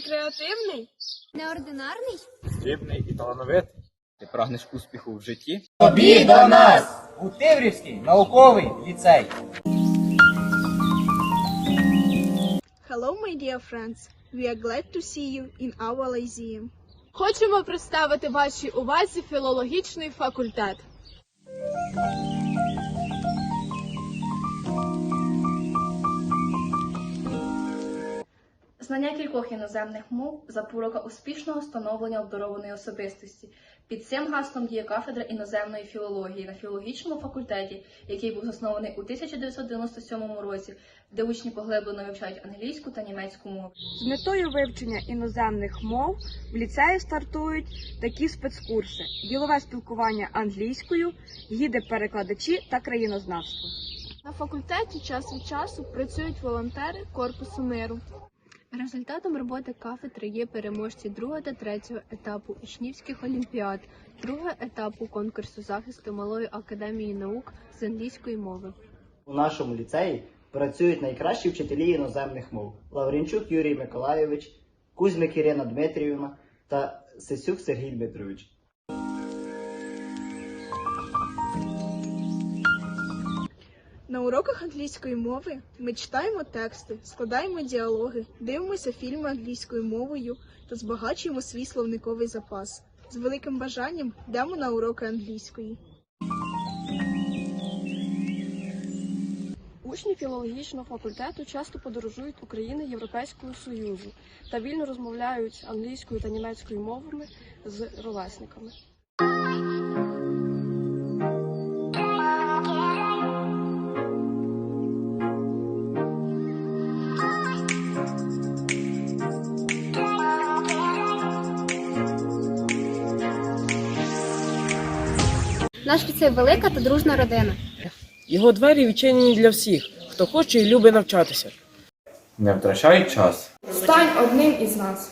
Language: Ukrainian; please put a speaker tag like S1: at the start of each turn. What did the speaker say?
S1: Креативний?
S2: Неординарний?
S3: Стрібний і талановитий. Ти прагнеш успіху в житті?
S4: Тобі до нас! У Тиврівський науковий ліцей.
S1: Hello, my dear friends. We are glad to see you in our Lyceum.
S5: Хочемо представити вашій увазі філологічний факультет.
S6: Знання кількох іноземних мов запорука успішного становлення обдарованої особистості. Під цим гаслом діє кафедра іноземної філології на філологічному факультеті, який був заснований у 1997 році, де учні поглиблено вивчають англійську та німецьку мови.
S7: З метою вивчення іноземних мов в ліцеї стартують такі спецкурси: ділове спілкування англійською, гіди-перекладачі та країнознавство.
S5: На факультеті час від часу працюють волонтери Корпусу миру. Результатом роботи кафедри є переможці другого та третього етапу учнівських олімпіад, другого етапу конкурсу захисту Малої академії наук з англійської мови.
S4: У нашому ліцеї працюють найкращі вчителі іноземних мов Лаврінчук Юрій Миколайович, Кузьмик Ірина Дмитріївна та Сисюк Сергій Дмитрович.
S1: На уроках англійської мови ми читаємо тексти, складаємо діалоги, дивимося фільми англійською мовою та збагачуємо свій словниковий запас. З великим бажанням йдемо на уроки англійської.
S8: Учні філологічного факультету часто подорожують України Європейського Союзу та вільно розмовляють англійською та німецькою мовами з ровесниками.
S2: Наш ліцей велика та дружна родина.
S9: Його двері відчинені для всіх, хто хоче і любить навчатися.
S3: Не втрачай час.
S8: Стань одним із нас.